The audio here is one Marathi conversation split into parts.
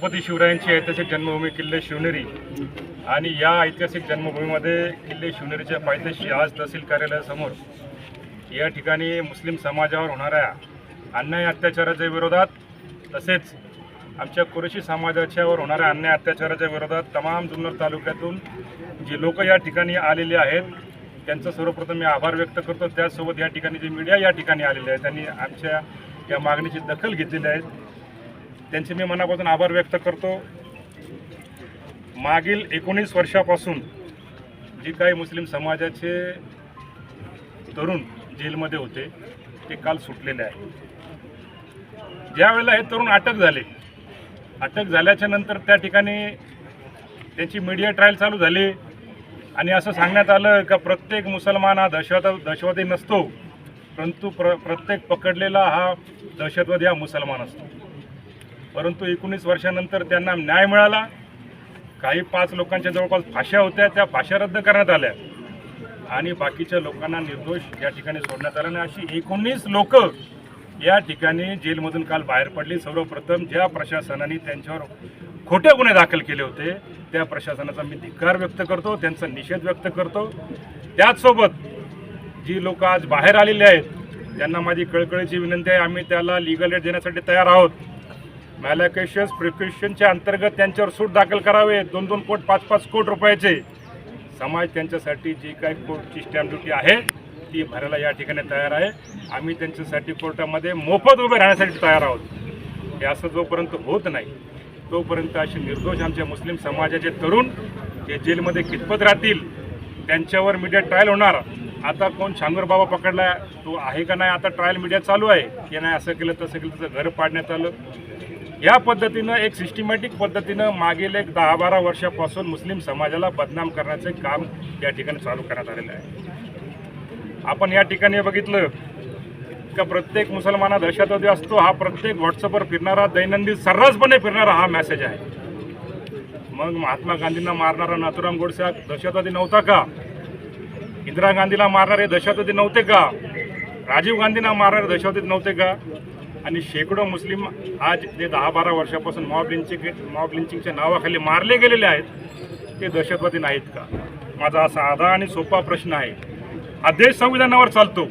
छत्रपती शिवरायांची ऐतिहासिक जन्मभूमी किल्ले शिवनेरी आणि या ऐतिहासिक जन्मभूमीमध्ये किल्ले शिवनेरीच्या पायथ्याशी आज तहसील कार्यालयासमोर या ठिकाणी मुस्लिम समाजावर होणाऱ्या अन्याय अत्याचाराच्या विरोधात तसेच आमच्या कुरेशी समाजाच्यावर होणाऱ्या अन्याय अत्याचाराच्या विरोधात तमाम जुन्नर तालुक्यातून जे लोक या ठिकाणी आलेले आहेत त्यांचं सर्वप्रथम मी आभार व्यक्त करतो. त्याचसोबत या ठिकाणी जे मीडिया या ठिकाणी आलेले आहे त्यांनी आमच्या या मागणीची दखल घेतलेली आहे. त्यांचे मी मनापासून आभार व्यक्त करतो. मागील एकोणीस वर्षापासून जी काही मुस्लिम समाजाचे तरुण जेलमध्ये होते ते काल सुटलेले आहे ज्यावेळेला हे तरुण अटक झाले अटक झाल्याच्यानंतर त्या ठिकाणी त्यांची मीडिया ट्रायल चालू झाली. आणि असं सांगण्यात आलं का प्रत्येक मुसलमान हा दहशत दहशतवादी नसतो परंतु प्र प्रत्येक पकडलेला हा दहशतवादी हा मुसलमान असतो. परंतु एकोणीस वर्षानंतर त्यांना न्याय मिळाला. काही पाच लोकांच्या जवळपास फाश्या होत्या त्या फाश्या रद्द करण्यात आल्या. आणि बाकीच्या लोकांना निर्दोष या ठिकाणी सोडण्यात आला आणि अशी एकोणीस लोक या ठिकाणी जेलमधून काल बाहेर पडली. सर्वप्रथम ज्या प्रशासनाने त्यांच्यावर खोटे गुन्हे दाखल केले होते त्या प्रशासनाचा मी धिक्कार व्यक्त करतो त्यांचा निषेध व्यक्त करतो. त्याचसोबत जी लोक आज बाहेर आलेली आहेत त्यांना माझी कळकळीची विनंती आहे आम्ही त्याला लिगल एड देण्यासाठी तयार आहोत. मॅलॅकेशन्स प्रिक्युशनच्या अंतर्गत त्यांच्यावर सूट दाखल करावे. दोन दोन कोट पाच पाच कोट रुपयाचे. समाज त्यांच्यासाठी जी काही कोर्टची स्टॅम्प ड्युटी आहे ती भरायला या ठिकाणी तयार आहे. आम्ही त्यांच्यासाठी कोर्टामध्ये मोफत उभे राहण्यासाठी तयार आहोत. हे असं जोपर्यंत होत नाही तोपर्यंत असे निर्दोष आमच्या मुस्लिम समाजाचे तरुण जे जेलमध्ये कितपत राहतील त्यांच्यावर मीडिया ट्रायल होणार. आता कोण शांगूर बाबा पकडला तो आहे का नाही आता ट्रायल मीडिया चालू आहे. की नाही असं केलं तसं केलं त्याचं घर पाडण्यात आलं. या पद्धतीनं एक सिस्टमॅटिक पद्धतीनं मागील एक दहा बारा वर्षापासून मुस्लिम समाजाला बदनाम करण्याचे काम या ठिकाणी चालू करण्यात आलेलं आहे. आपण या ठिकाणी बघितलं का प्रत्येक मुसलमाना दहशतवादी असतो हा प्रत्येक व्हॉट्सअपवर फिरणारा दैनंदिन सर्रासपणे फिरणारा हा मेसेज आहे. मग महात्मा गांधींना मारणारा नाथुराम गोडसे हा दहशतवादी नव्हता का? इंदिरा गांधीला मारणारे दहशतवादी नव्हते का? राजीव गांधींना मारणारे दहशतवादी नव्हते का? आणि शेकडो मुस्लिम आज जे दहा बारा वर्षापासून मॉब लिंचिंग मॉब लिंचिंगच्या नावाखाली मारले गेलेले आहेत ते दहशतवादी नाहीत का? माझा असा साधा आणि सोपा प्रश्न आहे. हा देश संविधानावर चालतो.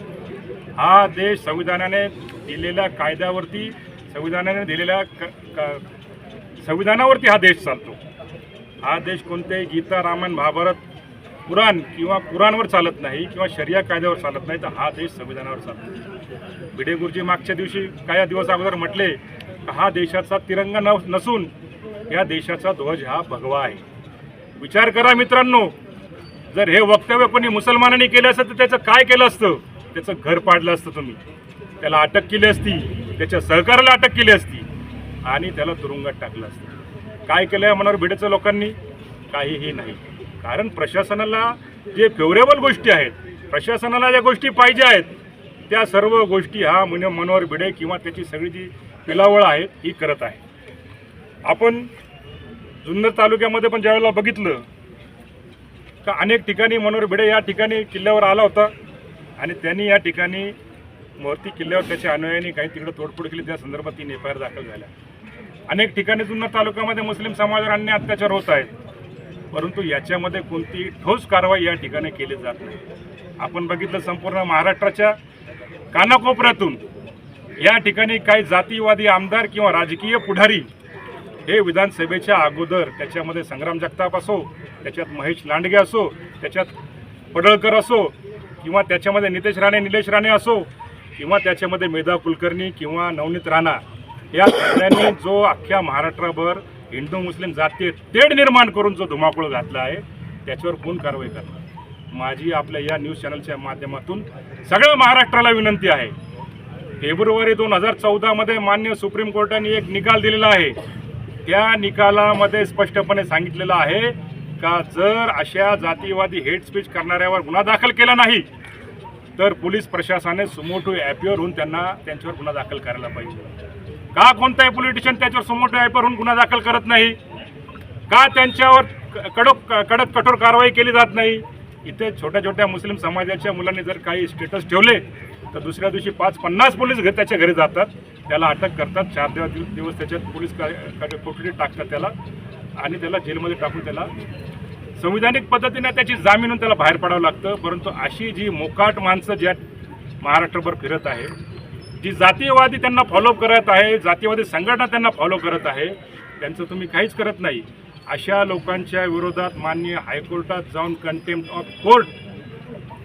हा देश संविधानाने दिलेल्या कायद्यावरती संविधानाने दिलेल्या क- संविधानावरती हा देश चालतो. हा देश कोणत्याही गीता रामायण महाभारत कुराण किंवा कुराणवर चालत नाही किंवा शरिया कायद्यावर चालत नाही तर हा देश संविधानावर चालतो भिडे गुरुजी मागच्या दिवशी काही दिवस अगोदर म्हटले हा देशाचा तिरंगा न नसून या देशाचा ध्वज हा भगवा आहे. विचार करा मित्रांनो जर हे वक्तव्य कोणी मुसलमानांनी केलं असतं तर त्याचं काय केलं असतं? त्याचं घर पाडलं असतं तुम्ही. त्याला अटक केली असती त्याच्या सहकार्याला अटक केली असती आणि त्याला तुरुंगात टाकलं असतं. काय केलं या मनावर भिडेचं लोकांनी? काहीही नाही. कारण प्रशासनाला जे फेवरेबल गोष्टी आहेत प्रशासनाला ज्या गोष्टी पाहिजे आहेत त्या सर्व गोष्टी हा मन मनोहर भिडे किंवा त्याची सगळी जी पिलावळ आहे ही करत आहे. आपण जुन्नर तालुक्यामध्ये पण ज्यावेळेला बघितलं का अनेक ठिकाणी मनोहर भिडे या ठिकाणी किल्ल्यावर आला होता आणि त्यांनी या ठिकाणी वरती किल्ल्यावर त्याच्या अनुयायांनी काही तिकडे तोडफोड केली त्या संदर्भात तीन एफ आय आर दाखल झाल्या. अनेक ठिकाणी जुन्नर तालुक्यामध्ये मुस्लिम समाजावर अन्य अत्याचार होत आहेत. परंतु याच्यामध्ये कोणती ठोस कारवाई या ठिकाणी केली जात नाही. आपण बघितलं संपूर्ण महाराष्ट्राच्या कानाकोपऱ्यातून या ठिकाणी काही जातीवादी आमदार किंवा राजकीय पुढारी हे विधानसभेच्या अगोदर त्याच्यामध्ये संग्राम जगताप असो त्याच्यात महेश लांडगे असो त्याच्यात पडळकर असो किंवा त्याच्यामध्ये नितेश राणे निलेश राणे असो किंवा त्याच्यामध्ये मेधा कुलकर्णी किंवा नवनीत राणा या सगळ्यांनी जो अख्ख्या महाराष्ट्राभर हिंदू मुस्लिम जातीय तेढ निर्माण करून जो धुमाकूळ घातला आहे त्याच्यावर कोण कारवाई करणार? माझी आपल्या या न्यूज चॅनलच्या माध्यमातून सगळ्या महाराष्ट्राला विनंती आहे. फेब्रुवारी दोन हजार चौदामध्ये मान्य सुप्रीम कोर्टाने एक निकाल दिलेला आहे. त्या निकालामध्ये स्पष्टपणे सांगितलेलं आहे का जर अशा जातीवादी हेट स्पीच करणाऱ्यावर गुन्हा दाखल केला नाही तर पोलीस प्रशासनाने सुमोटो ॲपीवर होऊन त्यांना त्यांच्यावर गुन्हा दाखल करायला पाहिजे. का कोणताही पोलिटिशियन त्याच्यावर समोर होऊन गुन्हा दाखल करत नाही? का त्यांच्यावर क- कडक कडक कठोर कारवाई केली जात नाही? इथे छोट्या छोट्या मुस्लिम समाजाच्या मुलांनी जर काही स्टेटस ठेवले तर दुसऱ्या दिवशी पाच पन्नास पोलीस घ- त्याच्या घरी जातात. त्याला अटक करतात. चार दिवस दिवस त्याच्यात पोलीस का- कोठडीत टाकतात त्याला आणि त्याला जेलमध्ये टाकून त्याला संविधानिक पद्धतीने त्याची जामीन होऊन त्याला बाहेर पडावं लागतं. परंतु अशी जी मोकाट माणसं ज्या महाराष्ट्रभर फिरत आहे जी जातीयवादी त्यांना फॉलो करत आहे जातीयवादी संघटना त्यांना फॉलो करत आहे त्यांचं तुम्ही काहीच करत नाही. अशा लोकांच्या विरोधात माननीय हायकोर्टात जाऊन कंटेम्प्ट ऑफ कोर्ट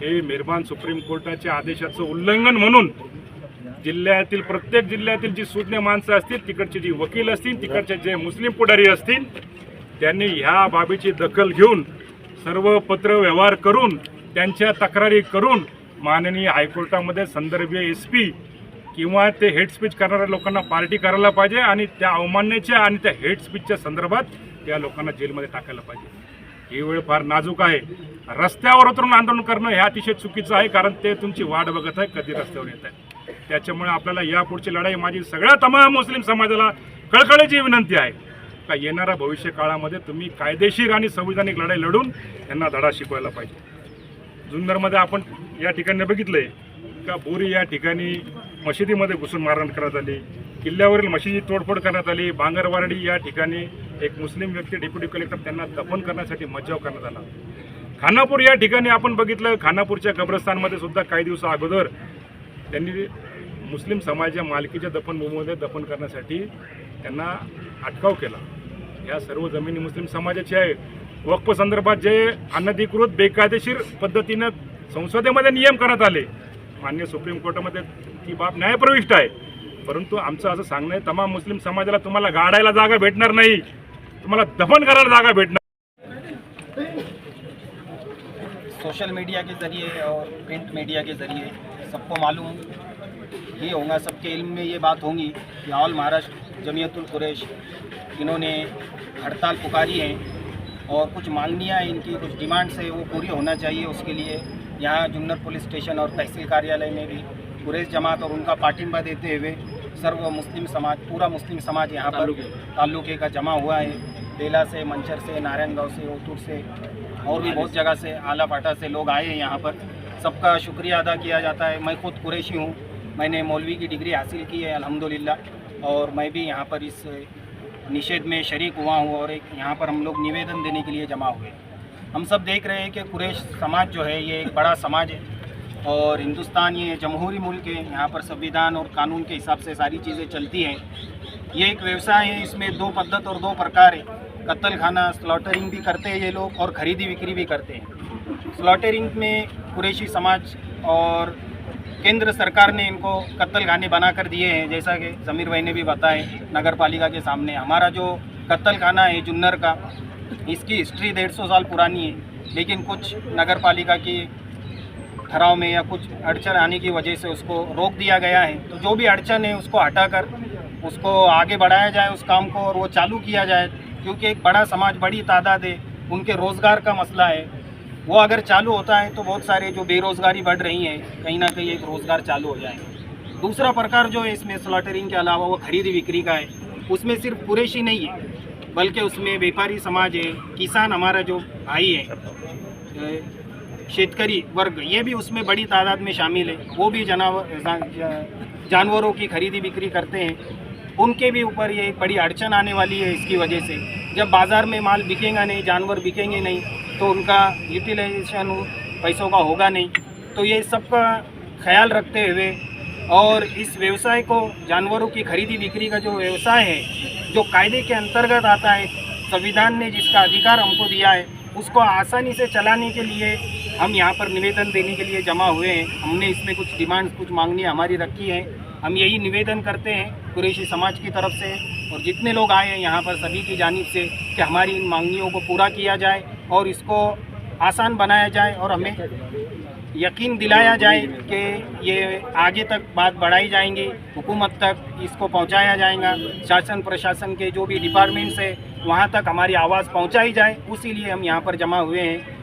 हे मेहरबान सुप्रीम कोर्टाच्या आदेशाचं उल्लंघन म्हणून जिल्ह्यातील प्रत्येक जिल्ह्यातील जी सुज्ञ माणसं असतील तिकडचे जी वकील असतील तिकडचे जे मुस्लिम पुढारी असतील त्यांनी ह्या बाबीची दखल घेऊन सर्व पत्र व्यवहार करून त्यांच्या तक्रारी करून माननीय हायकोर्टामध्ये संदर्भीय एस पी किंवा ते हेड स्पीच करणाऱ्या लोकांना पार्टी करायला पाहिजे आणि त्या अवमान्याच्या आणि त्या हेड स्पीचच्या संदर्भात त्या लोकांना जेलमध्ये टाकायला पाहिजे. ही वेळ फार नाजूक आहे. रस्त्यावर उतरून आंदोलन करणं हे अतिशय चुकीचं आहे कारण ते तुमची वाट बघत आहे कधी रस्त्यावर येत आहे. त्याच्यामुळे आपल्याला यापुढची लढाई माझी सगळ्या तमाम मुस्लिम समाजाला कळकळीची विनंती आहे. का येणाऱ्या भविष्य काळामध्ये तुम्ही कायदेशीर आणि संविधानिक लढाई लढून यांना धडा शिकवायला पाहिजे. जुन्नरमध्ये आपण या ठिकाणी बघितलंय का बोरी या ठिकाणी मशिदीमध्ये घुसून मारहाण करण्यात आली. किल्ल्यावरील मशिदी तोडफोड करण्यात आली. बांगरवारडी या ठिकाणी एक मुस्लिम व्यक्ती डेप्युटी कलेक्टर त्यांना दफन करण्यासाठी मज्जाव करण्यात आला. खानापूर या ठिकाणी आपण बघितलं खानापूरच्या कब्रस्तानमध्ये सुद्धा काही दिवसा अगोदर त्यांनी मुस्लिम समाजाच्या मालकीच्या दफनभूमीमध्ये दफन करण्यासाठी त्यांना अटकाव केला. या सर्व जमिनी मुस्लिम समाजाची आहे वक्फ संदर्भात जे अनधिकृत बेकायदेशीर पद्धतीनं संसदेमध्ये नियम करण्यात आले मान्य सुप्रीम कोर्टामध्ये ती बाब न्यायप्रविष्ट आहे. परंतु आमचं तमाम मुस्लिम समाजाला तुम्हाला गाडायला जागा भेटणार नाही. तुम्हाला दफन करायला जागा भेटणार सोशल मीडिया के ज़रिए और प्रिंट मीडिया के ज़रिए सबको मालूम ये होगा, सबके इल्म में ये बात होंगी कि ऑल महाराष्ट्र, जमीयतुल कुरैश, इन्होंने हड़ताल पुकारी है और कुछ मांगनियाँ इनकी, कुछ डिमांड्स है, वो पूरी होना चाहिए उसके लिए। यहाँ जुन्नर पुलिस स्टेशन और तहसील कार्यालय में भी कुरैश जमात और उनका पाठिंबा देते हुए सर्व मुस्लिम समाज पूरा मुस्लिम समाज यहाँ पर ताल्लुके का जमा हुआ है। बेला से मंचर से नारायणगांव से ओतूर से और भी बहुत जगह से आला फाटा से लोग आए हैं यहाँ पर। सबका शुक्रिया अदा किया जाता है। मैं खुद कुरैशी हूँ। मैंने मौलवी की डिग्री हासिल की है अल्हम्दुलिल्लाह। और मैं भी यहाँ पर इस निषेध में शरीक हुआ हूँ और एक यहाँ पर हम लोग निवेदन देने के लिए जमा हुए हम सब देख रहे हैं कि कुरेश समाज जो है ये एक बड़ा समाज है। और हिंदुस्तान ये जमहूरी मुल्क है यहाँ पर संविधान और कानून के हिसाब से सारी चीज़ें चलती हैं। ये एक व्यवसाय है, इसमें दो पद्धत और दो प्रकार है। कत्ल खाना स्लॉटरिंग भी करते हैं ये लोग और ख़रीदी बिक्री भी करते हैं। स्लॉटरिंग में कुरेशी समाज और केंद्र सरकार ने इनको कत्ल खाने बना कर दिए हैं, जैसा कि ज़मीर भाई ने भी बताए नगर पालिका के सामने। हमारा जो कत्ल खाना है, जुन्नर का, इसकी हिस्ट्री डेढ़ सौ साल पुरानी है, लेकिन कुछ नगर पालिका की ठहराव में या कुछ अड़चन आने की वजह से उसको रोक दिया गया है। तो जो भी अड़चन है उसको हटाकर उसको आगे बढ़ाया जाए, उस काम को और वो चालू किया जाए, क्योंकि एक बड़ा समाज, बड़ी तादाद है, उनके रोज़गार का मसला है। वो अगर चालू होता है तो बहुत सारे जो बेरोज़गारी बढ़ रही है, कहीं ना कहीं एक रोज़गार चालू हो जाएगा। दूसरा प्रकार जो है इसमें स्लॉटरिंग के अलावा वो खरीदी बिक्री का है। उसमें सिर्फ़ कुरेशी नहीं है, बल्कि उसमें व्यापारी समाज है, किसान हमारा जो भाई है शेतकरी वर्ग, ये भी उसमें बड़ी तादाद में शामिल है। वो भी जनावर जानवरों की खरीदी बिक्री करते हैं। उनके भी ऊपर ये बड़ी अड़चन आने वाली है इसकी वजह से। जब बाज़ार में माल बिकेगा नहीं, जानवर बिकेंगे नहीं तो उनका यूटिलाइजेशन पैसों का होगा नहीं। तो ये सबका ख्याल रखते हुए और इस व्यवसाय को, जानवरों की खरीदी बिक्री का जो व्यवसाय है, जो कायदे के अंतर्गत आता है, संविधान ने जिसका अधिकार हमको दिया है उसको आसानी से चलाने के लिए हम यहाँ पर निवेदन देने के लिए जमा हुए हैं। हमने इसमें कुछ डिमांड्स कुछ मांगनी हमारी रखी हैं। हम यही निवेदन करते हैं कुरेशी समाज की तरफ़ से और जितने लोग आए हैं यहाँ पर सभी की जानब से कि हमारी इन मांगनियों को पूरा किया जाए और इसको आसान बनाया जाए और हमें यकीन दिलाया जाए कि ये आगे तक बात बढ़ाई जाएंगी हुकूमत तक इसको पहुंचाया जाएगा शासन प्रशासन के जो भी डिपार्टमेंट्स है वहाँ तक हमारी आवाज़ पहुंचाई जाए उसी लिए हम यहाँ पर जमा हुए हैं।